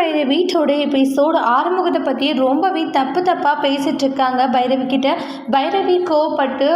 Bhairavi today episode ஆறுமுகத்தை பற்றி ரொம்பவே தப்பு தப்பாக பேசிட்டு இருக்காங்க பைரவி கிட்ட பைரவி கோவப்பட்டு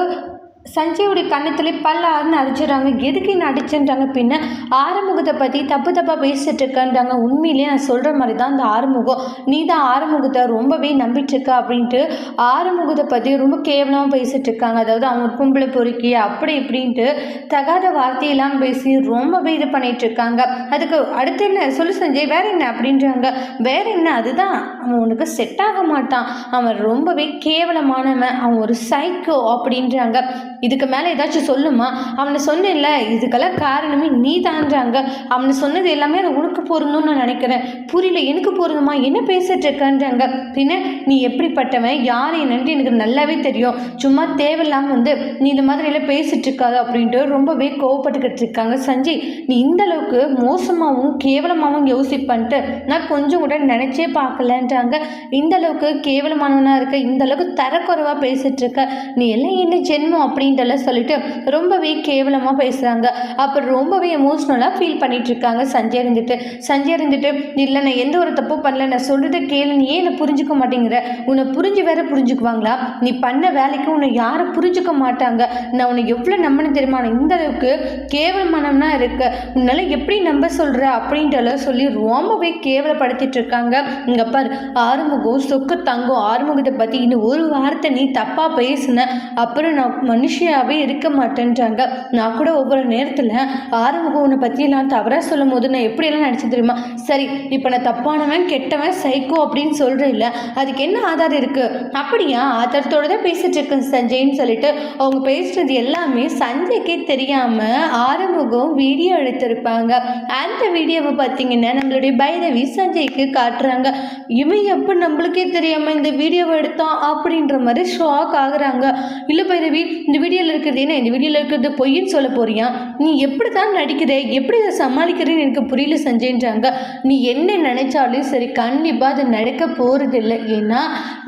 சஞ்சயோடைய கண்ணத்துல பல்லாருன்னு அடிச்சிடுறாங்க எதுக்கு என்ன அடிச்சுன்றாங்க பின்ன? ஆறுமுகத்தை பற்றி தப்பு தப்பாக பேசிட்டு இருக்கன்றாங்க. உண்மையிலேயே நான் சொல்கிற மாதிரி தான் அந்த ஆறுமுகம். நீ தான் ஆறுமுகத்தை ரொம்பவே நம்பிட்டுருக்க அப்படின்ட்டு ஆறுமுகத்தை பற்றி ரொம்ப கேவலமாக பேசிட்டு இருக்காங்க. அதாவது அவங்க கும்பலை பொறுக்கி அப்படி இப்படின்ட்டு தகாத வார்த்தையெல்லாம் பேசி ரொம்பவே இது பண்ணிட்டு இருக்காங்க. அதுக்கு அடுத்து என்ன? சொல்லு சஞ்சய் வேற என்ன அப்படின்றாங்க. வேற என்ன? அதுதான். அவன் உனக்கு செட் ஆக மாட்டான். அவன் ரொம்பவே கேவலமானவன். அவன் ஒரு சைக்கோ அப்படின்றாங்க. இதுக்கு மேலே ஏதாச்சும் சொல்லுமா? அவனை சொன்னேன்ல இதுக்கெல்லாம் காரணமே நீ தான்றாங்க அவனை சொன்னது எல்லாமே அது உனக்கு பொருந்தும்னு நான் நினைக்கிறேன். புரியல எனக்கு பொருந்துமா? என்ன பேசிட்டு இருக்கன்றாங்க? பின்ன நீ எப்படிப்பட்டவன்? யார்? என்னன்ட்டு எனக்கு நல்லாவே தெரியும். சும்மா தேவையில்லாமல் வந்து நீ இந்த மாதிரி எல்லாம் பேசிட்டு இருக்காது அப்படின்ட்டு ரொம்பவே கோவப்பட்டுக்கிட்டு இருக்காங்க சஞ்சய். நீ இந்த அளவுக்கு மோசமாகவும் கேவலமாகவும் யோசிப்பன்ட்டு நான் கொஞ்சம் கூட நினச்சே பார்க்கலன்றாங்க. இந்த அளவுக்கு கேவலமானவனாக இருக்க இந்த அளவுக்கு தரக்குறைவாக பேசிட்டு இருக்க நீ எல்லாம் என்ன ஜென்மம் அப்படின்ட்டுலாம் சொல்லிட்டு ரொம்பவே கேவலமாக பேசுகிறாங்க அப்புறம் ரொம்பவே எமோஷ்னலாக ஃபீல் பண்ணிட்டு இருக்காங்க சஞ்சய் இருந்துட்டு. சஞ்சய் இருந்துட்டு இல்லை நான் எந்த ஒரு தப்பும் பண்ணல. நான் சொல்கிறத கேளு. நீ ஏன் என்னை புரிஞ்சுக்க மாட்டேங்கிற? உன்னை புரிஞ்சு வேற புரிஞ்சுக்குவாங்களா? நீ பண்ண வேலைக்கு உன்னை யாரும் புரிஞ்சுக்க மாட்டாங்க. நான் உன்னை எவ்வளோ நம்பினு தெரியுமா? நான் இந்த அளவுக்கு கேவலமானம்னா இருக்க. உன்னால எப்படி நம்ப சொல்கிற அப்படின்ட்டு சொல்லி ரொம்பவே கேவலப்படுத்திட்டு இருக்காங்க இங்கே பார் ஆறுமுகம் சொக்கு தங்கம் ஆறுமுகத்தை பற்றி இன்னும் ஒரு வார்த்தை நீ தப்பாக பேசுன. அப்புறம் நான் மனுஷியாவே இருக்க மாட்டேன்றாங்க. நான் கூட ஒவ்வொரு நேரத்தில் ஆறுமுகம் உன்னை பற்றியெல்லாம் தவறாக சொல்லும் போது நான் எப்படியெல்லாம் நினச்சி தெரியுமா? சரி இப்போ நான் தப்பானவன் கெட்டவன் சைக்கோ அப்படின்னு சொல்கிறேன் இல்லை அதுக்கு என்ன ஆதாரம் இருக்குது அப்படியா? ஆதாரத்தோட தான் பேசிகிட்டு இருக்கேன் சஞ்சய்ன்னு சொல்லிட்டு. அவங்க பேசுறது எல்லாமே சஞ்சய்க்கே தெரியாமல் ஆரம்பகம் வீடியோ எடுத்திருப்பாங்க. அந்த வீடியோவை பார்த்தீங்கன்னா நம்மளுடைய பைரவி சஞ்சய்க்கு காட்டுறாங்க. இவன் எப்போ நம்மளுக்கே தெரியாமல் இந்த வீடியோவை எடுத்தான் அப்படின்ற மாதிரி ஷாக் ஆகுறாங்க. இல்லை பைரவி இந்த வீடியோவில் இருக்கிறது என்ன? இந்த வீடியோவில் இருக்கிறது பொய்ன்னு சொல்ல போறியா? நீ எப்படி தான் நடிக்கிற? எப்படி இதை சமாளிக்கிறேன்னு எனக்கு புரியல செஞ்சேன்றாங்க நீ என்ன நினைச்சாலும் சரி கண்டிப்பாக அது நடக்க போகிறதில்ல ஏன்னா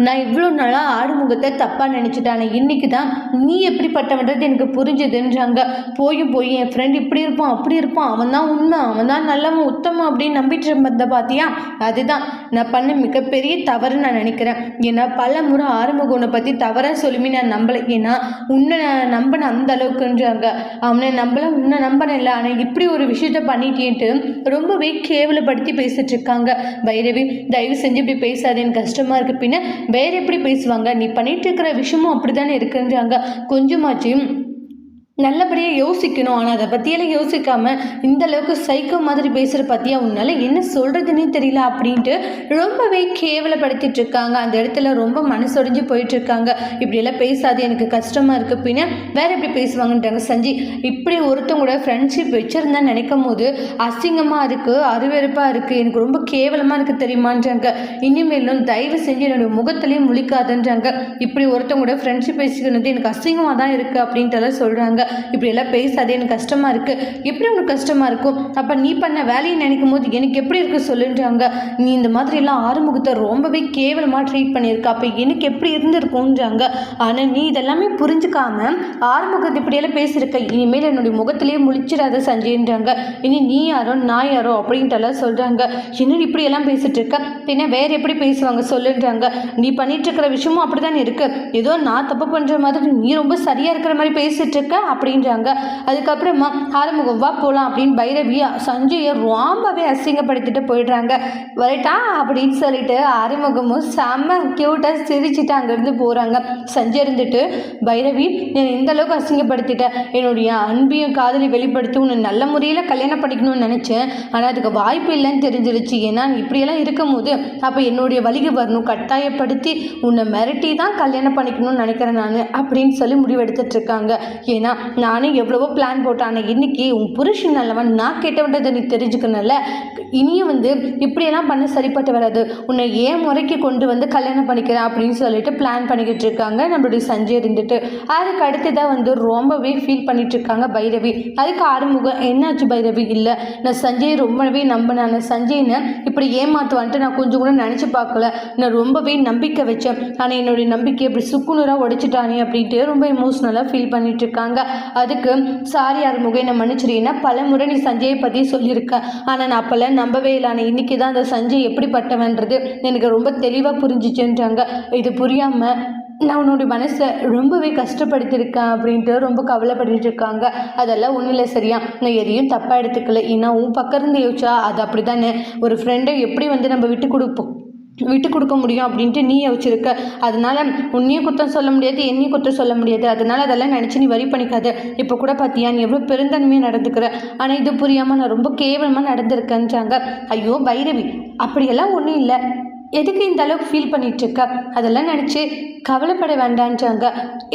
நான் இவ்வளோ நாளாக ஆடுமுகத்தை தப்பாக நினச்சிட்டேன். இன்னைக்கு தான் நீ எப்படிப்பட்டவன்றது எனக்கு புரிஞ்சுதுன்றாங்க. போயும் போய் என் ஃப்ரெண்ட் இப்படி இருப்பான் அப்படி இருப்பான். அவன் தான் உண்மை அவன் தான் நல்லவன் உத்தமம் அப்படின்னு நம்பிட்டு இருந்த பார்த்தியா அதுதான். நான் பண்ண மிகப்பெரிய தவறு நான் நினைக்கிறேன். ஏன்னா பல முறை ஆரம்ப உன்னை பற்றி தவறாக சொல்லுமே நான் நம்பலை. ஏன்னா உன்னை நான் நம்பினேன் அந்த அளவுக்குன்றாங்க அவனை நம்பலாம் உன்னை நம்பினேன் இல்லை ஆனால் இப்படி ஒரு விஷயத்த பண்ணிட்டேன்ட்டு ரொம்பவே கேவலப்படுத்தி பேசிட்டு இருக்காங்க பைரவி தயவு செஞ்சு இப்படி பேசாது எனக்கு கஷ்டமாக இருக்கு. பின்ன வேற எப்படி பேசுவாங்க? நீ பண்ணிட்டு இருக்கிற விஷயமும் அப்படி தானே இருக்குன்றாங்க. கொஞ்சமாச்சும் நல்லபடியாக யோசிக்கணும். ஆனால் அதை பற்றியெல்லாம் யோசிக்காம இந்த அளவுக்கு சைக்கோ மாதிரி பேசுகிற பற்றியா உன்னால் என்ன சொல்கிறதுனே தெரியல அப்படின்ட்டு ரொம்பவே கேவலப்படுத்திட்டு இருக்காங்க. அந்த இடத்துல ரொம்ப மனசொடைஞ்சு போயிட்டு இருக்காங்க. இப்படியெல்லாம் பேசாது எனக்கு கஷ்டமாக இருக்குது பின்ன வேற எப்படி பேசுவாங்கன்றாங்க சஞ்சி இப்படி ஒருத்தவங்களோட ஃப்ரெண்ட்ஷிப் வச்சுருந்தா நினைக்கும் போது அசிங்கமாக இருக்குது அருவெறுப்பாக இருக்குது எனக்கு ரொம்ப கேவலமாக இருக்குது தெரியுமான்றாங்க. இனிமேலும் தயவு செஞ்சு என்னோடய முகத்திலையும் முழிக்காதுன்றாங்க. இப்படி ஒருத்தவங்களோட ஃப்ரெண்ட்ஷிப் வச்சுக்கிறது எனக்கு அசிங்கமாக தான் இருக்குது அப்படின்ட்டு எல்லாம் சொல்கிறாங்க இப்படி எல்லாம் பேசாதே எனக்கு கஷ்டமாக இருக்குது எப்படி உனக்கு கஷ்டமாக இருக்கும் அப்போ நீ பண்ண வேலையை நினைக்கும் போது எனக்கு எப்படி இருக்கு சொல்லுன்றாங்க. நீ இந்த மாதிரி எல்லாம் ஆறுமுகத்தை ரொம்பவே கேவலமாக ட்ரீட் பண்ணியிருக்க. அப்போ எனக்கு எப்படி இருந்திருக்கும்ன்றாங்க. ஆனால் நீ இதெல்லாமே புரிஞ்சுக்காம ஆறுமுகத்தை இப்படியெல்லாம் பேசியிருக்க. இனிமேல் என்னுடைய முகத்திலேயே முழிச்சிடாத சஞ்சய்ன்றாங்க. இனி நீ யாரோ நான் யாரோ அப்படின்ட்டு எல்லாம் சொல்கிறாங்க என்னடி இப்படியெல்லாம் பேசிட்டு இருக்க பின்ன வேற எப்படி பேசுவாங்க சொல்லுன்றாங்க. நீ பண்ணிட்டு இருக்கிற விஷயமும் அப்படிதான் இருக்கு. ஏதோ நான் தப்பு பண்ணுற மாதிரி நீ ரொம்ப சரியாக இருக்கிற மாதிரி பேசிட்டு இருக்க அப்படின்றாங்க. அதுக்கப்புறமா ஆறுமுகம் வா போகலாம் அப்படின்னு பைரவியா சஞ்சயை ரொம்பவே அசிங்கப்படுத்திட்டு போயிடுறாங்க. வரட்டா அப்படின்னு சொல்லிட்டு ஆறுமுகமும் செம்ம க்யூட்டாக சிரிச்சிட்டு அங்கேருந்து போகிறாங்க சஞ்சய் இருந்துட்டு பைரவி நான் இந்த அளவுக்கு அசிங்கப்படுத்திட்டேன் என்னுடைய அன்பையும் காதலி வெளிப்படுத்தி உன்னை நல்ல முறையில் கல்யாணம் பண்ணிக்கணும்னு நினச்சேன். ஆனால் அதுக்கு வாய்ப்பு இல்லைன்னு தெரிஞ்சிருச்சு. ஏன்னா இப்படியெல்லாம் இருக்கும்போது அப்போ என்னுடைய வழிக்கு வரணும். கட்டாயப்படுத்தி உன்னை மிரட்டி தான் கல்யாணம் பண்ணிக்கணும்னு நினைக்கிறேன் நான் அப்படின்னு சொல்லி முடிவெடுத்துட்டு இருக்காங்க. ஏன்னா நானும் எவ்வளவோ பிளான் போட்டேன். ஆனால் இன்னைக்கு உன் புருஷன் நல்லவன் நான் கேட்டவன்றதை நீ தெரிஞ்சுக்கணும்ல. இனியும் வந்து இப்படியெல்லாம் பண்ண சரிப்பட்டு வராது. உன்னை ஏன் முறைக்கு கொண்டு வந்து கல்யாணம் பண்ணிக்கிறேன் அப்படின்னு சொல்லிட்டு பிளான் பண்ணிக்கிட்டு இருக்காங்க. நம்மளுடைய சஞ்சய் இருந்துட்டு. அதுக்கு அடுத்ததாக வந்து ரொம்பவே ஃபீல் பண்ணிட்டு இருக்காங்க பைரவி. அதுக்கு ஆறுமுகம் என்னாச்சு பைரவி? இல்லை. நான் சஞ்சய் ரொம்பவே நம்பினேன். நான் சஞ்சய்னு இப்படி ஏமாத்துவான்ட்டு நான் கொஞ்சம் கூட நினச்சி பார்க்கல. நான் ரொம்பவே நம்பிக்கை வச்சேன். ஆனால் என்னுடைய நம்பிக்கை இப்படி சுக்குநூறாக உடைச்சிட்டானே அப்படின்ட்டு ரொம்ப எமோஷ்னலாக ஃபீல் பண்ணிட்டு இருக்காங்க. அதுக்கு சாரி ஆறுமுகம் என்னை மன்னிச்சிருக்கேன்னா பல முறை நீ சஞ்சயை பற்றி சொல்லியிருக்க. ஆனால் நான் அப்போல்லாம் நம்பவே இல்லை. ஆனால் இன்றைக்கி தான் அந்த சஞ்சய் எப்படிப்பட்டவன்றது எனக்கு ரொம்ப தெளிவாக புரிஞ்சிச்சுன்றாங்க. இது புரியாமல் நான் உன்னுடைய மனசை ரொம்பவே கஷ்டப்படுத்தியிருக்கேன் அப்படின்ட்டு ரொம்ப கவலைப்பட்டுட்டு இருக்காங்க. அதெல்லாம் ஒன்றும் இல்லை சரியா. நான் எதையும் தப்பாக எடுத்துக்கல. ஏன்னா உன் பக்கம் இருந்து யோசிச்சா அது அப்படி தானே ஒரு ஃப்ரெண்டை எப்படி வந்து நம்ம விட்டு கொடுப்போம்? விட்டு கொடுக்க முடியும் அப்படின்ட்டு நீ யோசிச்சிருக்க. அதனால உன்னையும் குற்றம் சொல்ல முடியாது என்னையும் குற்றம் சொல்ல முடியாது. அதனால அதெல்லாம் நினச்சி நீ வரி பண்ணிக்காது. இப்போ கூட பார்த்தியா நீ எவ்வளோ பெருந்தன்மையாக நடந்துக்கிற? ஆனால் இது புரியாமல் நான் ரொம்ப கேவலமாக நடந்திருக்கேன்றாங்க. ஐயோ பைரவி அப்படியெல்லாம் ஒன்றும் இல்லை. எதுக்கு இந்த அளவுக்கு ஃபீல் பண்ணிகிட்ருக்க அதெல்லாம் நினச்சி கவலைப்பட வேண்டான்றாங்க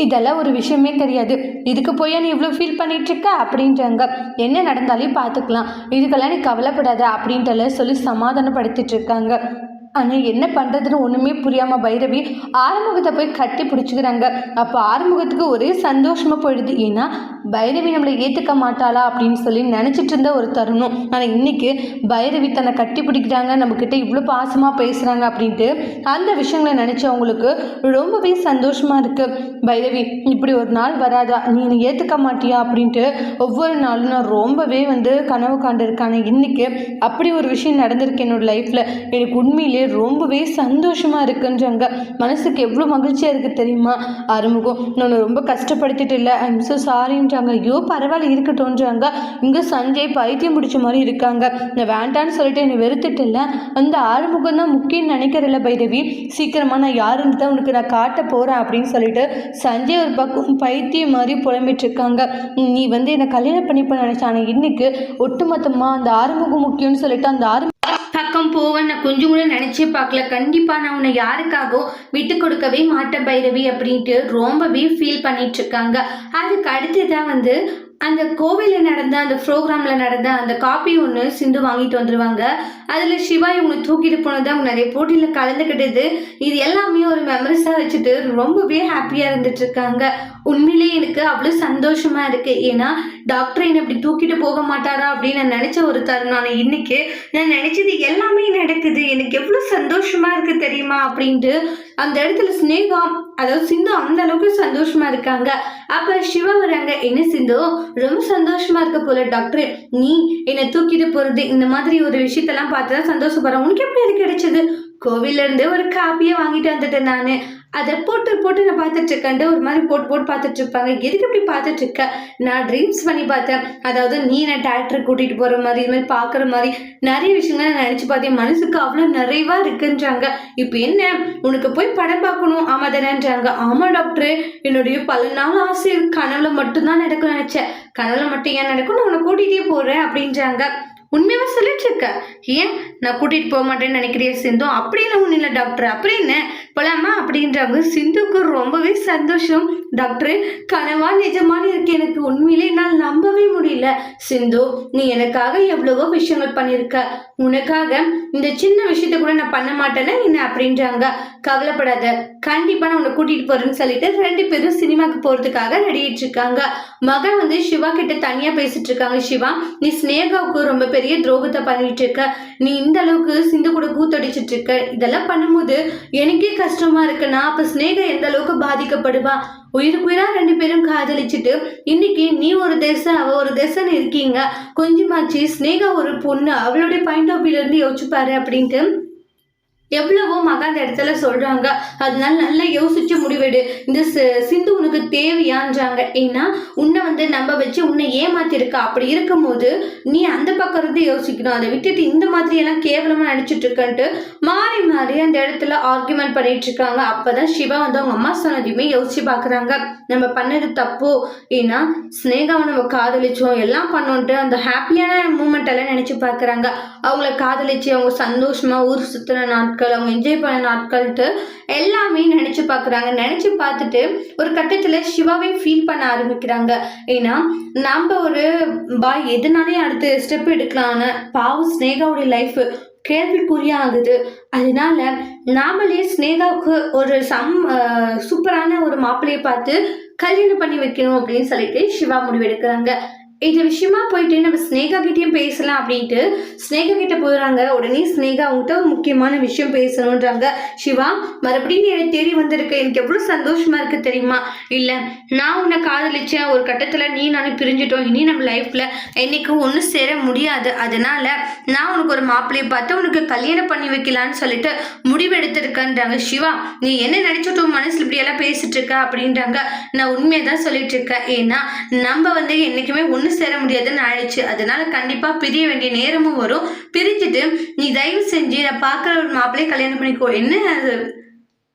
இதெல்லாம் ஒரு விஷயமே கிடையாது. இதுக்கு போய் நீ இவ்வளோ ஃபீல் பண்ணிகிட்ருக்க இருக்க அப்படின்றாங்க. என்ன நடந்தாலையும் பார்த்துக்கலாம் இதுக்கெல்லாம் நீ கவலைப்படாத அப்படின்றல சொல்லி சமாதானப்படுத்திட்டு இருக்காங்க ஆனால் என்ன பண்ணுறதுன்னு ஒன்றுமே புரியாமல் பைரவி ஆறுமுகத்தை போய் கட்டி பிடிச்சிக்கிறாங்க. அப்போ ஆறுமுகத்துக்கு ஒரே சந்தோஷமாக போயிடுது. ஏன்னா பைரவி நம்மளை ஏற்றுக்க மாட்டாளா அப்படின்னு சொல்லி நினச்சிட்டு இருந்த ஒரு தருணம். ஆனால் இன்னைக்கு பைரவி தன்னை கட்டி பிடிக்கிறாங்க நம்மக்கிட்ட இவ்வளோ பாசமாக பேசுகிறாங்க அப்படின்ட்டு அந்த விஷயங்களை நினச்சி அவங்களுக்கு ரொம்பவே சந்தோஷமாக இருக்குது பைரவி இப்படி ஒரு நாள் வராதா? நீ என்னை ஏற்றுக்க மாட்டியா? அப்படின்ட்டு ஒவ்வொரு நாளும் நான் ரொம்பவே வந்து கனவு காண்டிருக்கேன் ஆனால் இன்னைக்கு அப்படி ஒரு விஷயம் நடந்திருக்கு என்னோடய லைஃப்பில் எனக்கு உண்மையிலே ரொம்பவே சந்தோஷமாக இருக்குன்றாங்க மனசுக்கு எவ்வளோ மகிழ்ச்சியாக இருக்குது தெரியுமா? ஆறுமுகம் நான் ரொம்ப கஷ்டப்படுத்திட்டு இல்லை. ஐம் ஸோ சாரின்றாங்க ஐயோ பரவாயில்ல இருக்கட்டும்ன்றாங்க இங்கே சஞ்சய் பைத்தியம் பிடிச்ச மாதிரி இருக்காங்க. நான் வேண்டான்னு சொல்லிட்டு என்னை வெறுத்துட்டு இல்லை. அந்த ஆறுமுகம் தான் முக்கியம் நினைக்கிறல பைரவி சீக்கிரமாக நான் யாருன்னு தான் உனக்கு நான் காட்ட போகிறேன் அப்படின்னு சொல்லிட்டு சஞ்சய் ஒரு பக்கம் பைத்தியம் மாதிரி புலம்பிட்டு இருக்காங்க. நீ வந்து என்னை கல்யாணம் பண்ணிப்ப நினச்சானே ஆனால் இன்னைக்கு ஒட்டுமொத்தமாக அந்த ஆறுமுகம் முக்கியம்னு சொல்லிட்டு அந்த ஆறு பக்கம் போவேன். கொஞ்சம் கூட நினைச்சே பார்க்கல. கண்டிப்பா நான் உன்னை யாருக்காகவோ விட்டு கொடுக்கவே மாட்டேன் பைரவி அப்படின்ட்டு ரொம்பவே ஃபீல் பண்ணிட்டு இருக்காங்க. அதுக்கு அடுத்ததான் வந்து அந்த கோவிலில் நடந்த அந்த ப்ரோக்ராமில் நடந்த அந்த காப்பி ஒன்று சிந்து வாங்கிட்டு வந்துடுவாங்க அதில் சிவா இவங்க தூக்கிட்டு போனது அவங்க நிறைய போட்டியில் கலந்துக்கிட்டது இது எல்லாமே ஒரு மெமரிஸாக வச்சுட்டு ரொம்பவே ஹாப்பியாக இருந்துட்டு இருக்காங்க. உண்மையிலேயே எனக்கு அவ்வளோ சந்தோஷமாக இருக்குது ஏன்னா டாக்டர் என்னை இப்படி தூக்கிட்டு போக மாட்டாரா அப்படின்னு நான் நினச்ச ஒரு தருணம் ஆனால் இன்னைக்கு. நான் நினச்சது எல்லாமே நடக்குது. எனக்கு எவ்வளோ சந்தோஷமாக இருக்குது தெரியுமா அப்படின்ட்டு அந்த இடத்துல ஸ்னேகா அதாவது சிந்து அந்த அளவுக்கு சந்தோஷமா இருக்காங்க. அப்ப சிவா வராங்க. என்ன சிந்து? ரொம்ப சந்தோஷமா இருக்க போல டாக்டர். நீ என்னை தூக்கிட்டு போறது இந்த மாதிரி ஒரு விஷயத்தெல்லாம் பார்த்து தான் சந்தோஷப்படுறேன் உனக்கு எப்படி அது கிடைச்சது? கோவில்ல இருந்து ஒரு காப்பியை வாங்கிட்டு வந்துட்டேன் நான். அதை போட்டு போட்டு நான் பார்த்துட்டு இருக்கேன் ஒரு மாதிரி போட்டு போட்டு பார்த்துட்டு இருப்பாங்க எதுக்கு இப்படி பார்த்துட்டு இருக்க நான் ட்ரீம்ஸ் பண்ணி பார்த்தேன். அதாவது நீ நான் டேரக்டர் கூட்டிகிட்டு போகிற மாதிரி இது மாதிரி பார்க்குற மாதிரி நிறைய விஷயங்கள் நான் நினச்சி பார்த்தேன். மனசுக்கு அவ்வளோ நிறைவாக இருக்குன்றாங்க. இப்போ என்ன? உனக்கு போய் படம் பார்க்கணும் ஆமாம் தானேன்றாங்க. ஆமாம் டாக்டர் என்னுடைய பல நாள் ஆசை கனவுல மட்டும்தான் நடக்கும் நினச்சேன். கனவுல மட்டும் ஏன் நடக்கும்? நான் உன்னை கூட்டிகிட்டே போகிறேன் அப்படின்றாங்க. உண்மையாக சொல்லிட்டு இருக்க ஏன்? நான் கூட்டிகிட்டு போக மாட்டேன்னு நினைக்கிறியா சிந்தும் அப்படின்னு ஒன்றும் இல்லை டாக்டர் அப்படின்னு போலாமா அப்படின்றாங்க. சிந்துக்கு ரொம்பவே சந்தோஷம். டாக்டர் கனவா நிஜமான இருக்கு. எனக்கு உண்மையிலே என்னால் நம்பவே முடியல. சிந்து நீ எனக்காக எவ்வளவோ விஷயங்கள் பண்ணியிருக்க. உனக்காக இந்த சின்ன விஷயத்த கூட நான் பண்ண மாட்டேன்னா என்ன அப்படின்றாங்க. கவலைப்படாத. கண்டிப்பா நான் உன்னை கூட்டிட்டு போறேன்னு சொல்லிட்டு ரெண்டு பேரும் சினிமாக்கு போறதுக்காக ரெடிட்டு இருக்காங்க. மகன் வந்து சிவா கிட்ட தனியா பேசிட்டு இருக்காங்க. சிவா நீ ஸ்னேகாவுக்கு ரொம்ப பெரிய துரோகத்தை பண்ணிட்டு இருக்க. நீ இந்த அளவுக்கு சிந்து கூட கூத்தடிச்சிட்டு இருக்க இதெல்லாம் பண்ணும்போது எனக்கே கஷ்டமா இருக்குன்னா அப்ப ஸ்னேகா எந்த அளவுக்கு பாதிக்கப்படுவா? உயிருக்குயிரா ரெண்டு பேரும் காதலிச்சுட்டு இன்னைக்கு நீ ஒரு தேசம் அவ ஒரு தேசம்னு இருக்கீங்க. கொஞ்சமாச்சு ஸ்னேகா ஒரு பொண்ணு அவளுடைய பாயிண்ட் ஆஃப் வியூல இருந்து யோசிச்சுப்பாரு அப்படின்ட்டு. எவ்வளவோ மகா அந்த இடத்துல சொல்றாங்க. அதனால நல்லா யோசிச்சு முடிவெடு. இந்த சிந்து உனக்கு தேவையான்றாங்க. ஏன்னா உன்னை வந்து நம்ப வச்சு உன்னை ஏமாத்திருக்க. அப்படி இருக்கும்போது நீ அந்த பக்கம் இருந்து யோசிக்கணும். அதை விட்டுட்டு இந்த மாதிரி எல்லாம் கேவலமா நடிச்சிட்டு இருக்கன்ட்டு மாறி மாறி அந்த இடத்துல ஆர்குமெண்ட் பண்ணிட்டு இருக்காங்க அப்பதான் சிவா வந்து அவங்க அம்மா சொன்னதையுமே யோசிச்சு பாக்குறாங்க. நம்ம பண்ணது தப்பு. ஏன்னா ஸ்னேகாவை நம்ம காதலிச்சோம். எல்லாம் பண்ணோன்ட்டு அந்த ஹாப்பியான மூமெண்ட் எல்லாம் நினைச்சு பார்க்கறாங்க அவங்கள காதலிச்சு அவங்க சந்தோஷமா ஊர் சுத்தின நாட்கள் அவங்க என்ஜாய் பண்ண நாட்கள்ட்டு எல்லாமே நினச்சி பார்க்குறாங்க நினச்சி பார்த்துட்டு ஒரு கட்டத்தில் சிவாவே ஃபீல் பண்ண ஆரம்பிக்கிறாங்க. ஏன்னா நம்ம ஒரு பாய் எதுனாலே அடுத்த ஸ்டெப் எடுக்கலான்னு பாவம் ஸ்னேகாவுடைய லைஃப் கேள்விக்குறியா ஆகுது அதனால நாமளே ஸ்னேகாவுக்கு ஒரு சம் சூப்பரான ஒரு மாப்பிள்ளையை பார்த்து கல்யாணம் பண்ணி வைக்கணும் அப்படின்னு சொல்லிட்டு சிவா முடிவெடுக்கிறாங்க. இந்த விஷயமா போயிட்டு நம்ம ஸ்னேகா கிட்டேயும் பேசலாம் அப்படின்ட்டு ஸ்னேகா கிட்ட போகிறாங்க உடனே ஸ்னேகா அவங்ககிட்ட ஒரு முக்கியமான விஷயம் பேசணுன்றாங்க. சிவா மறுபடியும் நீ எனக்கு தேடி வந்திருக்க. எனக்கு எவ்வளோ சந்தோஷமா இருக்கு தெரியுமா? இல்லை நான் உன்னை காதலிச்சேன். ஒரு கட்டத்தில் நீ நானும் பிரிஞ்சிட்டோம். இனி நம்ம லைஃப்பில் என்னைக்கு ஒன்றும் சேர முடியாது. அதனால நான் உனக்கு ஒரு மாப்பிள்ளையை பார்த்து உனக்கு கல்யாணம் பண்ணி வைக்கலான்னு சொல்லிட்டு முடிவு எடுத்திருக்கேன்றாங்க சிவா நீ என்ன நினைச்சிட்டு உன் மனசுல இப்படி எல்லாம் பேசிட்டு இருக்க? அப்படின்றாங்க. நான் உண்மையை தான் சொல்லிட்டு இருக்கேன். ஏன்னா நம்ம வந்து என்னைக்குமே ஒன்று சேர முடியாதுன்னு ஆயிடுச்சு. அதனால கண்டிப்பா பிரிய வேண்டிய நேரமும் வரும். பிரிஞ்சுட்டு நீ தயவு செஞ்சு நான் பார்க்குற ஒரு மாப்பிள்ளையை கல்யாணம் பண்ணிக்கோ. என்ன அது?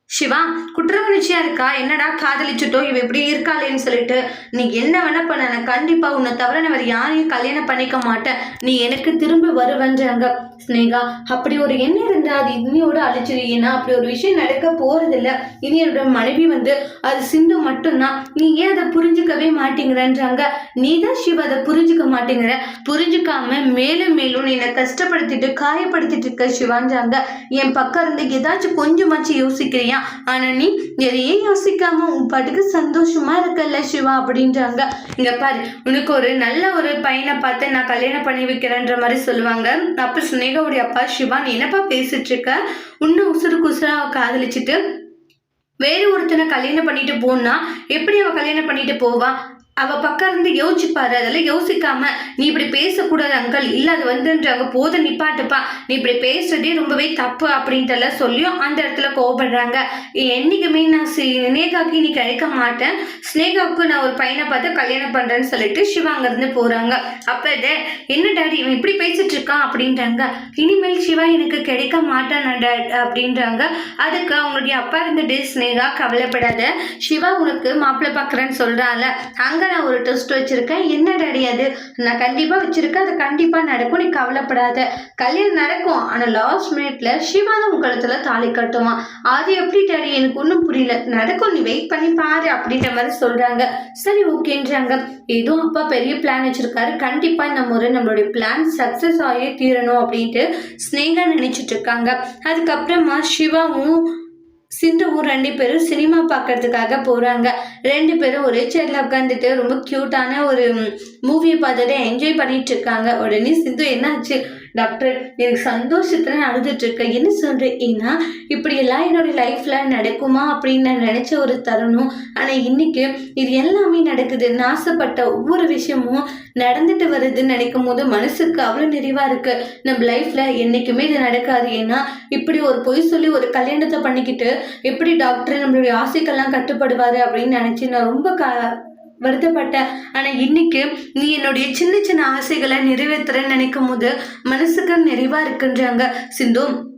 சிவா குற்றமுணர்ச்சியா இருக்கா? என்னடா காதலிச்சுட்டோ? இவ இப்படி இருக்காளேன்னு சொல்லிட்டு. நீ என்ன வேணா பண்ண. கண்டிப்பா உன்னை தவிர நான் வேற யாரையும் கல்யாணம் பண்ணிக்க மாட்டேன். நீ எனக்கு திரும்ப வருவன்றாங்க. ஸ்னேகா அப்படி ஒரு எண்ணம் இருந்தா அது இனியோட அழிச்சிரு. ஏன்னா அப்படி ஒரு விஷயம் நடக்க போறதில்ல. இனி என்னோட மனைவி வந்து அது சிந்து மட்டும்தான். நீ ஏன் அதை புரிஞ்சுக்கவே மாட்டேங்கிறன்றாங்க. நீ தான் சிவ அதை புரிஞ்சுக்க மாட்டேங்கிற. புரிஞ்சுக்காம மேலும் மேலும் என்னை கஷ்டப்படுத்திட்டு காயப்படுத்திட்டு இருக்க சிவான்றாங்க. என் பக்கம் இருந்து ஏதாச்சும் கொஞ்சமாச்சும் யோசிக்கிறியா? ஆனா நீ எதையும் யோசிக்காம உன் பாட்டுக்கு சந்தோஷமா இருக்கல சிவா அப்படின்றாங்க. இங்க பாரு உனக்கு ஒரு நல்ல ஒரு பையனை பார்த்து நான் கல்யாணம் பண்ணி வைக்கிறேன்ற மாதிரி சொல்லுவாங்க. அப்ப மேகாவுடைய அப்பா சிவா நீ என்னப்பா பேசிட்டு இருக்க உன்னை உசுறு குசுரா காதலிச்சுட்டு? காதலிச்சிட்டு வேறு ஒருத்தனை கல்யாணம் பண்ணிட்டு போனா எப்படி அவ கல்யாணம் பண்ணிட்டு போவா? அவ பக்கம் இருந்து யோசிப்பாரு அதெல்லாம் யோசிக்காம நீ இப்படி பேசக்கூடாது அங்கல் இல்ல அது வந்துன்றாங்க போதும் நிப்பாட்டுப்பா. நீ இப்படி பேசுறதே ரொம்பவே தப்பு அப்படின்ட்டு சொல்லியும் அந்த இடத்துல கோவப்படுறாங்க. என்னைக்குமே நான் ஸ்னேகாக்கு நீ கிடைக்க மாட்டேன். ஸ்னேகாவுக்கு நான் ஒரு பையனை பார்த்து கல்யாணம் பண்றேன்னு சொல்லிட்டு சிவா அங்கிருந்து போறாங்க. அப்ப டே என்ன டாடி இவன் இப்படி பேசிட்டு இருக்கான்? அப்படின்றாங்க. இனிமேல் சிவா எனக்கு கிடைக்க மாட்டான் டாட் அப்படின்றாங்க. அதுக்கு அவங்களுடைய அப்பா இருந்துட்டு ஸ்னேகா கவலைப்படாத. சிவா உனக்கு மாப்பிள்ளை பார்க்குறேன்னு சொல்றான்ல. அங்க நான் ஒரு டெஸ்ட் வச்சிருக்கேன். என்ன டாடி அது? நான் கண்டிப்பா வச்சிருக்கேன். அது கண்டிப்பா நடக்கும். நீ கவலைப்படாத. கல்யாணம் நடக்கும். ஆனா லாஸ்ட் மினிட்ல சிவா தான் உன் கழுத்துல தாலி கட்டுவான் அது எப்படி டாடி? எனக்கு ஒன்றும் புரியல. நடக்கும். நீ வெயிட் பண்ணி பாரு அப்படின்ற மாதிரி சொல்றாங்க. சரி ஓகேன்றாங்க. ஏதோ அப்பா பெரிய பிளான் வச்சிருக்காரு. கண்டிப்பா இந்த முறை நம்மளுடைய பிளான் சக்ஸஸ் ஆகியே தீரணும் அப்படின்ட்டு ஸ்னேகா நினைச்சிட்டு இருக்காங்க. அதுக்கப்புறமா சிவாவும் சிந்துவும் ரெண்டு பேரும் சினிமா பார்க்கறதுக்காக போகிறாங்க ரெண்டு பேரும் ஒரே சேரில் உட்காந்துட்டு ரொம்ப க்யூட்டான ஒரு மூவியை பார்த்துட்டு என்ஜாய் பண்ணிட்டு இருக்காங்க. உடனே சிந்து என்னாச்சு? டாக்டர் எனக்கு சந்தோஷத்தில் நான் அழுதுட்டு இருக்கேன் என்ன சொல்கிறேன் ஏன்னா இப்படியெல்லாம் என்னுடைய லைஃப்பில் நடக்குமா அப்படின்னு நான் நினச்ச ஒரு தருணம். ஆனால் இன்னைக்கு இது எல்லாமே நடக்குது நான் ஆசைப்பட்ட ஒவ்வொரு விஷயமும் நடந்துட்டு வருதுன்னு நினைக்கும் போது மனசுக்கு அவ்வளோ நிறைவாக இருக்குது நம்ம லைஃப்பில் என்றைக்குமே இது நடக்காது. ஏன்னா இப்படி ஒரு பொய் சொல்லி ஒரு கல்யாணத்தை பண்ணிக்கிட்டு எப்படி டாக்டர் நம்மளுடைய ஆசைக்கெல்லாம் கட்டுப்படுவார் அப்படின்னு நினச்சி நான் ரொம்ப க வருத்தப்பட்ட. ஆனா இன்னைக்கு நீ என்னுடைய சின்ன சின்ன ஆசைகளை நிறைவேற்றுறேன்னு நினைக்கும் போது மனசுக்கு நிறைவா இருக்குன்றாங்க. சிந்து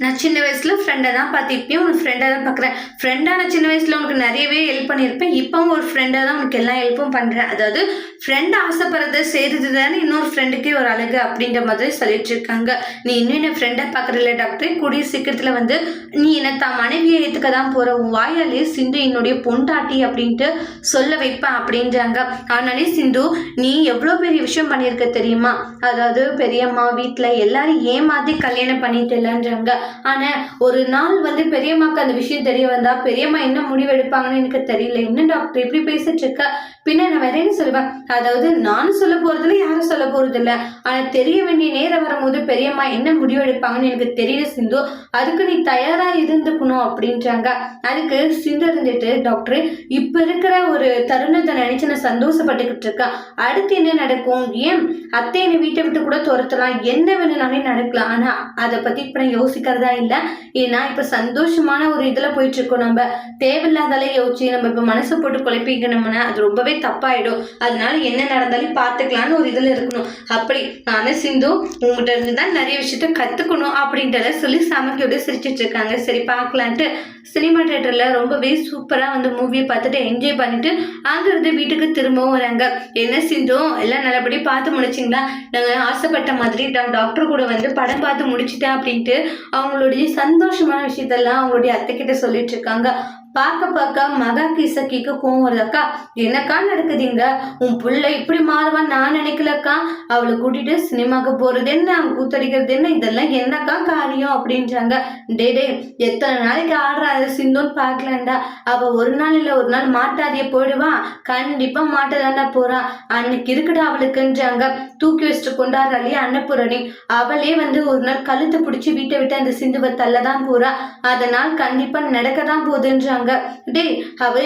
நான் சின்ன வயசில் ஃப்ரெண்டை தான் பார்த்து இப்பயும் உனக்கு ஃப்ரெண்டாக தான் பார்க்குறேன். ஃப்ரெண்டாக நான் சின்ன வயசில் உனக்கு நிறையவே ஹெல்ப் பண்ணியிருப்பேன். இப்போவும் ஒரு ஃப்ரெண்டாக தான் உனக்கு எல்லா ஹெல்ப்பும் பண்ணுறேன் அதாவது ஃப்ரெண்டு ஆசைப்படுறத செய்கிறது தானே இன்னொரு ஃப்ரெண்டுக்கே ஒரு அழகு அப்படின்ற மாதிரி சொல்லிட்டு இருக்காங்க நீ இன்னும் என்ன ஃப்ரெண்டாக பார்க்குறல டாக்டர் கூடிய சீக்கிரத்தில் வந்து நீ என்னை தான் மனைவியை ஏற்றுக்க தான் போகிற உன் வாயாலே சிந்து என்னுடைய பொண்டாட்டி அப்படின்ட்டு சொல்ல வைப்பேன் அப்படின்றாங்க. ஆனாலே சிந்து நீ எவ்வளோ பெரிய விஷயம் பண்ணியிருக்க தெரியுமா? அதாவது பெரியம்மா வீட்டில் எல்லாரும் ஏமாற்றி கல்யாணம் பண்ணிட்டலன்றாங்க. ஆனால் ஒரு நாள் வந்து பெரியம்மாக்கு அந்த விஷயம் தெரிய வந்தா பெரியம்மா என்ன முடிவு எடுப்பாங்கன்னு எனக்கு தெரியல. என்ன டாக்டர் இப்படி பேசிட்டு இருக்க? பின்ன நான் வேற என்ன சொல்லுவேன்? அதாவது நான் சொல்ல போறதில்ல யாரும் சொல்ல போறது இல்ல ஆனா தெரிய வேண்டிய நேரம் வரும்போது பெரியம்மா என்ன முடிவு எடுப்பாங்கன்னு எனக்கு தெரியல சிந்து. அதுக்கு நீ தயாரா இருந்துக்கணும் அப்படின்றாங்க. அதுக்கு சிந்து இருந்துட்டு டாக்டர் இப்ப இருக்கிற ஒரு தருணத்தை நினைச்சு நான் சந்தோஷப்பட்டுக்கிட்டு இருக்கேன். அடுத்து என்ன நடக்கும்? ஏன் அத்தை என்னை வீட்டை விட்டு கூட துரத்தலாம்? என்ன வேணும்னாலே நடக்கலாம். ஆனா அதை பத்தி இப்ப நான் யோசிக்க இருக்கிறதா இல்லை? ஏன்னா இப்ப சந்தோஷமான ஒரு இதுல போயிட்டு இருக்கோம் நம்ம. தேவையில்லாதாலே யோசிச்சு நம்ம இப்ப மனசை போட்டு குழப்பிக்கணும்னா அது ரொம்பவே தப்பாயிடும். அதனால என்ன நடந்தாலும் பார்த்துக்கலான்னு ஒரு இதுல இருக்கணும். அப்படி நானே சிந்து உங்ககிட்ட இருந்து தான் நிறைய விஷயத்த கத்துக்கணும் அப்படின்றத சொல்லி சமைக்கோட சிரிச்சிட்டு இருக்காங்க. சரி பார்க்கலான்ட்டு சினிமா தேட்டரில் ரொம்பவே சூப்பராக வந்து மூவியை பார்த்துட்டு என்ஜாய் பண்ணிட்டு அங்கிருந்து வீட்டுக்கு திரும்பவும் வராங்க. என்ன சிந்தும் எல்லாம் நல்லபடி பார்த்து முடிச்சிங்களா? நாங்கள் ஆசைப்பட்ட மாதிரி டாக்டர் கூட வந்து படம் பார்த்து முடிச்சிட்டேன் அப்படின்ட்டு அவங்களுடைய சந்தோஷமான விஷயத்தெல்லாம் அவங்களுடைய அத்தை கிட்ட சொல்லிட்டு இருக்காங்க. பார்க்க பார்க்க மகாக்கு இசக்கிக்கு கோவம் வருதக்கா என்னக்கா நடக்குதுங்க? உன் புள்ள இப்படி மாறுவான்னு நான் நினைக்கலக்கா? அவளை கூட்டிட்டு சினிமாக்கு போறது என்ன? அவன் கூத்தடிக்கிறது என்ன? இதெல்லாம் என்னக்கா காரியம் அப்படின்றாங்க. டே டே எத்தனை நாளைக்கு ஆடுறா சிந்துன்னு பார்க்கலான்டா அவ ஒரு நாள் இல்லை ஒரு நாள் மாட்டாதிய போயிடுவா. கண்டிப்பா மாட்டதாண்டா போறா. அன்னைக்கு இருக்குடா அவளுக்குன்றாங்க. தூக்கி வச்சுட்டு கொண்டாடுறாளே அன்னபூரணி. அவளே வந்து ஒரு நாள் கழுத்து பிடிச்சி வீட்டை விட்டு அந்த சிந்துவை தள்ளதான் போறா. அதனால் கண்டிப்பா நடக்க தான் போகுதுன்றாங்க. டேய் அவ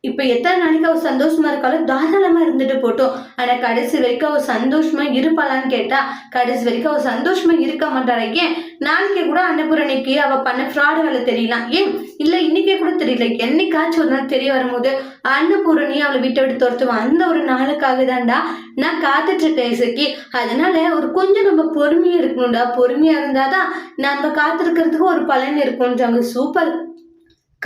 இப்ப எத்தனை நாளைக்கு அவ சந்தோஷமா இருக்காலும் தாராளமா இருந்துட்டு போட்டோம். ஆனா கடைசி வரைக்கும் அவ சந்தோஷமா இருப்பாளான்னு கேட்டா கடைசி வரைக்கும் அவ சந்தோஷமா இருக்க மாட்டாளா? ஏன்? நாளைக்கே கூட அன்னபூரணிக்கு அவ பண்ண ஃப்ராடுகளை தெரியலாம் ஏன்? இல்ல இன்னைக்கே கூட தெரியல. என்னைக்காச்சும் ஒரு நாள் தெரிய வரும்போது அன்னபூரணி அவளை விட்டு விட்டு துரத்துவான் அந்த ஒரு நாளுக்காக தான்டா நான் காத்துட்டு இருக்கேன் இசைக்கு. அதனால ஒரு கொஞ்சம் நம்ம பொறுமையா இருக்கணும்டா. பொறுமையா இருந்தாதான் நம்ம காத்திருக்கிறதுக்கு ஒரு பலன் இருக்கும்ன்றாங்க. சூப்பர்.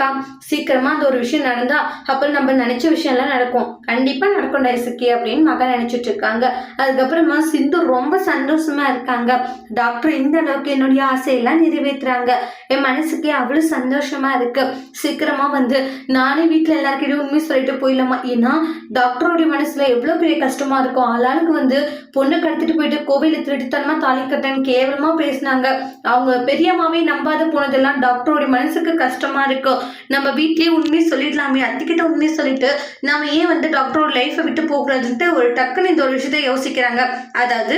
அக்கா சீக்கிரமா அந்த ஒரு விஷயம் நடந்தா அப்புறம் நம்ம நினைச்ச விஷயம்லாம் நடக்கும். கண்டிப்பா நடக்கும் இசக்கி அப்படின்னு மகன் நினைச்சிட்டு இருக்காங்க. அதுக்கப்புறமா சிந்து ரொம்ப சந்தோஷமா இருக்காங்க. டாக்டர் இந்த அளவுக்கு என்னுடைய ஆசையெல்லாம் நிறைவேற்றுறாங்க என் மனசுக்கு அவ்வளவு சந்தோஷமா இருக்கு. சீக்கிரமா வந்து நானே வீட்டுல எல்லாருக்கிட்டையும் உண்மை சொல்லிட்டு போயிடலாமா? ஏன்னா டாக்டருடைய மனசுல எவ்வளவு பெரிய கஷ்டமா இருக்கும். ஆளாளுக்கு வந்து பொண்ணு கடத்திட்டு போயிட்டு கோவில திருட்டுத்தனமா தாலி கட்டேன்னு கேவலமா பேசினாங்க. அவங்க பெரியம்மாவே நம்பாத போனதெல்லாம் டாக்டருடைய மனசுக்கு கஷ்டமா இருக்கும் நம்ம வீட்லேயே உண்மையை சொல்லிடலாமே அத்திக்கிட்ட உண்மையை சொல்லிட்டு நம்ம ஏன் வந்து டாக்டரோட லைஃப்பை விட்டு போகக்கூடாதுன்ட்டு ஒரு டக்குன்னு இந்த ஒரு விஷயத்த யோசிக்கிறாங்க. அதாவது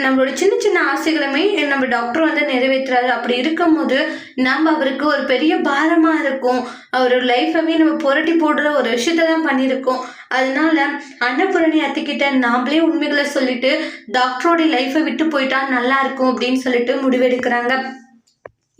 நம்மளோட சின்ன சின்ன ஆசைகளுமே நம்ம டாக்டர் வந்து நிறைவேற்றுறாரு. அப்படி இருக்கும்போது நம்ம அவருக்கு ஒரு பெரிய பாரமாக இருக்கும். அவரோட லைஃப்பை நம்ம புரட்டி போடுற ஒரு விஷயத்த தான் பண்ணியிருக்கோம். அதனால அன்னபூரணி அத்திக்கிட்ட நாமளே உண்மைகளை சொல்லிட்டு டாக்டரோட லைஃப்பை விட்டு போயிட்டா நல்லா இருக்கும் அப்படின்னு சொல்லிட்டு முடிவெடுக்கிறாங்க.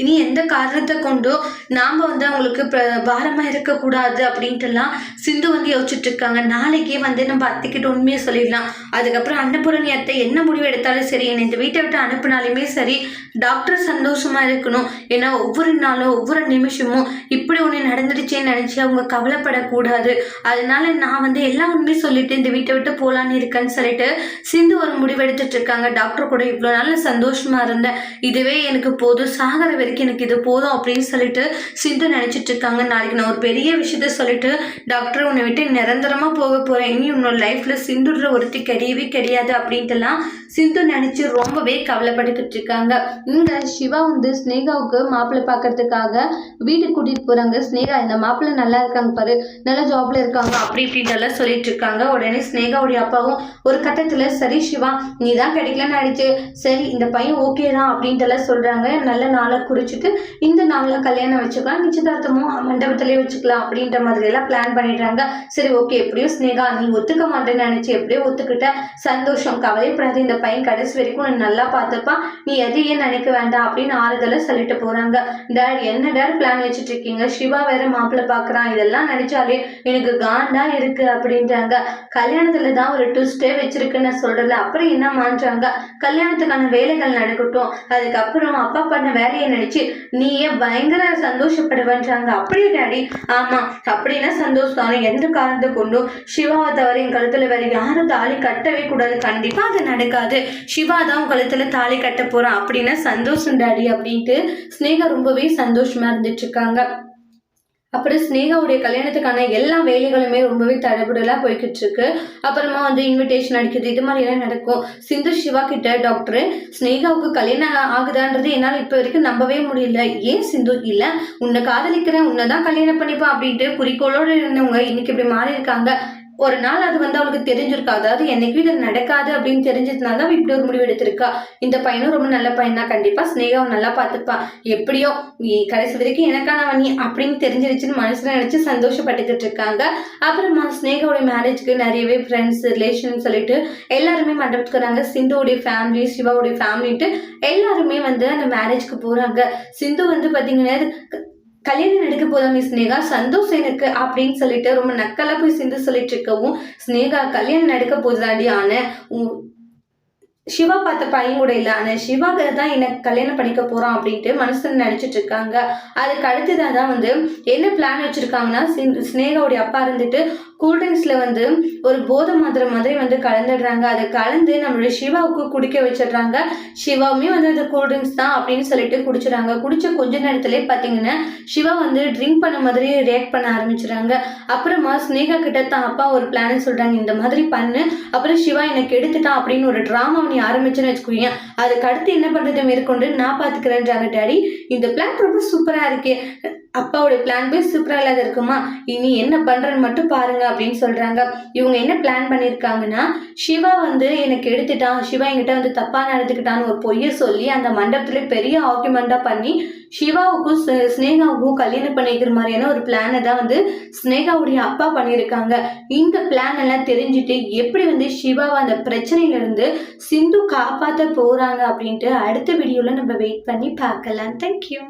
இனி எந்த காரணத்தை கொண்டோ நாம் வந்து அவங்களுக்கு ப- இருக்கக்கூடாது அப்படின்ட்டுலாம் சிந்து வந்து யோசிச்சுட்டு இருக்காங்க நாளைக்கே வந்து நம்ம அத்தைக்கிட்ட உண்மையை சொல்லிடலாம். அதுக்கப்புறம் அன்னபூரணி அத்தை என்ன முடிவு எடுத்தாலும் சரி என்னை இந்த வீட்டை விட்டு அனுப்புனாலுமே சரி டாக்டர் சந்தோஷமாக இருக்கணும். ஏன்னா ஒவ்வொரு நாளும் ஒவ்வொரு நிமிஷமும் இப்படி ஒன்று நடந்துடுச்சேன்னு நினச்சி அவங்க கவலைப்படக்கூடாது. அதனால நான் வந்து எல்லா உண்மையும் சொல்லிட்டு இந்த வீட்டை விட்டு போகலான்னு இருக்கேன்னு சொல்லிட்டு சிந்து ஒரு முடிவு எடுத்துட்டு இருக்காங்க டாக்டர் கூட இவ்வளோ நாள் சந்தோஷமாக இருந்தேன். இதுவே எனக்கு போதும். சாகர வரைக்கும் எனக்கு இது போதும் அப்படின்னு சொல்லிட்டு சிந்து நினைச்சிட்டு இருக்காங்க. நாளைக்கு நான் ஒரு பெரிய விஷயத்த சொல்லிட்டு டாக்டர் உன்னை விட்டு நிரந்தரமா போக போறேன். இனி உன்னோட லைஃப்ல சிந்துன்ற ஒருத்தி கிடையவே கிடையாது அப்படின்ட்டுலாம் சிந்து நினைச்சு ரொம்பவே கவலைப்பட்டுக்கிட்டு இருக்காங்க. இங்க சிவா வந்து ஸ்னேகாவுக்கு மாப்பிள்ளை பார்க்கறதுக்காக வீட்டுக்கு கூட்டிட்டு போறாங்க. ஸ்னேகா இந்த மாப்பிள்ளை நல்லா இருக்காங்க பாரு நல்ல ஜாப்ல இருக்காங்க அப்படி இப்படின்ட்டு எல்லாம் சொல்லிட்டு இருக்காங்க. உடனே ஸ்னேகாவுடைய அப்பாவும் ஒரு கட்டத்துல சரி சிவா நீ தான் கிடைக்கலன்னு ஆயிடுச்சு சரி இந்த பையன் ஓகே தான் அப்படின்ட்டு எல்லாம் சொல்றாங்க. நல்ல நாளை குறிச்சிட்டு இந்த நாளில் கல்யாணம் வச்சுக்கலாம் நிச்சயதார்த்தமும் மண்டபத்திலே வச்சுக்கலாம் அப்படின்ற மாதிரி எல்லாம் பிளான் பண்ணிடுறாங்க. சரி ஓகே எப்படியோ ஸ்னேகா நீ ஒத்துக்க மாட்டேன்னு நினைச்சு எப்படியோ ஒத்துக்கிட்ட. சந்தோஷம் கவலைப்படாது இந்த பையன் கடைசி வரைக்கும் உன்னை நல்லா பார்த்துப்பான். நீ எதையும் நினைக்க வேண்டாம் அப்படின்னு ஆறுதலை சொல்லிட்டு போறாங்க. டேட் என்ன டேட் பிளான் வச்சுட்டு இருக்கீங்க? சிவா வேற மாப்பிள்ளை பார்க்குறான். இதெல்லாம் நினைச்சாலே எனக்கு காண்டா இருக்கு அப்படின்றாங்க. கல்யாணத்துல தான் ஒரு ட்விஸ்டே வச்சிருக்குன்னு நான் சொல்றல அப்புறம் என்ன மான்றாங்க? கல்யாணத்துக்கான வேலைகள் நடக்கட்டும். அதுக்கப்புறம் அப்பா பண்ண வேலையை நினைச்சு நீயே பயங்கர சந்தோஷப்படுவன்றாங்க அப்படியே டாடி? ஆமா அப்படின்னா சந்தோஷம் தானே. எந்த காரணத்தை கொண்டும் சிவாவை தவிர என் கழுத்துல வேற யாரும் தாலி கட்டவே கூடாது. கண்டிப்பா அது நடக்காது. சிவா தான் உன் கழுத்துல தாலி கட்ட போறான். அப்படின்னா சந்தோஷம் டாடி அப்படின்ட்டு ஸ்னேகா ரொம்பவே சந்தோஷமா இருந்துட்டு இருக்காங்க. அப்புறம் ஸ்னேகாவுடைய கல்யாணத்துக்கான எல்லா வேலைகளுமே ரொம்பவே தடபுடலாக போய்கிட்டு இருக்கு அப்புறமா வந்து இன்விடேஷன் அடிக்கிறது இது மாதிரி எல்லாம் நடக்கும். சிந்து சிவா கிட்ட டாக்டர் ஸ்னேகாவுக்கு கல்யாணம் ஆகுதான்றது என்னால் இப்போ வரைக்கும் நம்பவே முடியல. ஏன் சிந்து இல்லை உன்னை காதலிக்கிறேன் உன்னை தான் கல்யாணம் பண்ணிப்பா அப்படின்ட்டு குறிக்கோளோடு இருந்தவங்க இன்னைக்கு இப்படி மாறி இருக்காங்க ஒரு நாள் அது வந்து அவளுக்கு தெரிஞ்சிருக்கா. அதாவது என்னைக்கும் இது நடக்காது அப்படின்னு தெரிஞ்சதுனால தான் இப்படி ஒரு முடிவு எடுத்திருக்கா. இந்த பையனும் ரொம்ப நல்ல பையன் தான். கண்டிப்பா ஸ்னேகாவை நல்லா பார்த்துப்பான் எப்படியோ நீ கடைசி வரைக்கும் எனக்கானவன் நீ அப்படின்னு தெரிஞ்சிருச்சுன்னு மனசுல நினைச்சு சந்தோஷப்பட்டுக்கிட்டு இருக்காங்க. அப்புறமா ஸ்னேகாவோட மேரேஜ்க்கு நிறையவே ஃப்ரெண்ட்ஸ் ரிலேஷன் சொல்லிட்டு எல்லாருமே மண்டபத்துக்கு வராங்க. சிந்துவோடைய ஃபேமிலி சிவாவுடைய ஃபேமிலிட்டு எல்லாருமே வந்து அந்த மேரேஜ்க்கு போறாங்க. சிந்து வந்து பாத்தீங்கன்னா கல்யாணம் நடக்க போதா ஸ்னேகா சந்தோஷ் எனக்கு அப்படின்னு சொல்லிட்டு ரொம்ப நக்கலா போய் சிந்து சொல்லிட்டு இருக்கவும் ஸ்னேகா கல்யாணம் நடக்க போகுதாடி ஆன? உ- சிவா பார்த்த பையன் கூட இல்லை ஆனால் சிவாக தான் என்ன கல்யாணம் பண்ணிக்க போறான் அப்படின்ட்டு மனசுல நினைச்சிட்டு இருக்காங்க. அதுக்கு அடுத்ததாக தான் வந்து என்ன பிளான் வச்சிருக்காங்கன்னா ஸ்னேகாவுடைய அப்பா இருந்துட்டு கூல்ட்ரிங்க்ஸில் வந்து ஒரு போதை மாத்திரை மாதிரி வந்து கலந்துடுறாங்க. அதை கலந்து நம்மளுடைய சிவாவுக்கு குடிக்க வச்சிடுறாங்க. சிவாவுமே வந்து அது கூல்ட்ரிங்க்ஸ் தான் அப்படின்னு சொல்லிட்டு குடிச்சிடுறாங்க. குடிச்ச கொஞ்ச நேரத்துலேயே பார்த்தீங்கன்னா சிவா வந்து ட்ரிங்க் பண்ண மாதிரி ரியாக்ட் பண்ண ஆரம்பிச்சிடுறாங்க. அப்புறமா ஸ்னேகா கிட்ட தான் அப்பா ஒரு பிளான் சொல்கிறாங்க இந்த மாதிரி பண்ணு. அப்புறம் சிவா எனக்கு எடுத்துட்டான் அப்படின்னு ஒரு ட்ராமா நீ ஆரம்பிச்சுன்னு வச்சுக்கோங்க அதுக்கு அடுத்து என்ன பண்ணுறது மேற்கொண்டு நான் பார்த்துக்கிறேன்றாங்க டேடி இந்த பிளான் ரொம்ப சூப்பராக இருக்கே. அப்பாவோட பிளான் போய் சூப்பராக இல்லாத இருக்குமா? இனி என்ன பண்ணுறேன்னு மட்டும் பாருங்க அப்படின்னு சொல்கிறாங்க இவங்க என்ன பிளான் பண்ணியிருக்காங்கன்னா சிவா வந்து எனக்கு எடுத்துட்டான். சிவா என்கிட்ட வந்து தப்பாக நடந்துக்கிட்டான்னு ஒரு பொய்யை சொல்லி அந்த மண்டபத்தில் பெரிய ஆர்குமெண்ட்டாக பண்ணி சிவாவுக்கும் ஸ்னேகாவுக்கும் கல்யாணம் பண்ணிக்கிற மாதிரியான ஒரு பிளானை தான் வந்து ஸ்னேகாவுடைய அப்பா பண்ணியிருக்காங்க இந்த பிளான் எல்லாம் தெரிஞ்சுட்டு எப்படி வந்து சிவாவை அந்த பிரச்சனையிலேருந்து சிந்து காப்பாற்ற போகிறாங்க அப்படின்ட்டு அடுத்த வீடியோவில் நம்ம வெயிட் பண்ணி பார்க்கலாம். தேங்க்யூ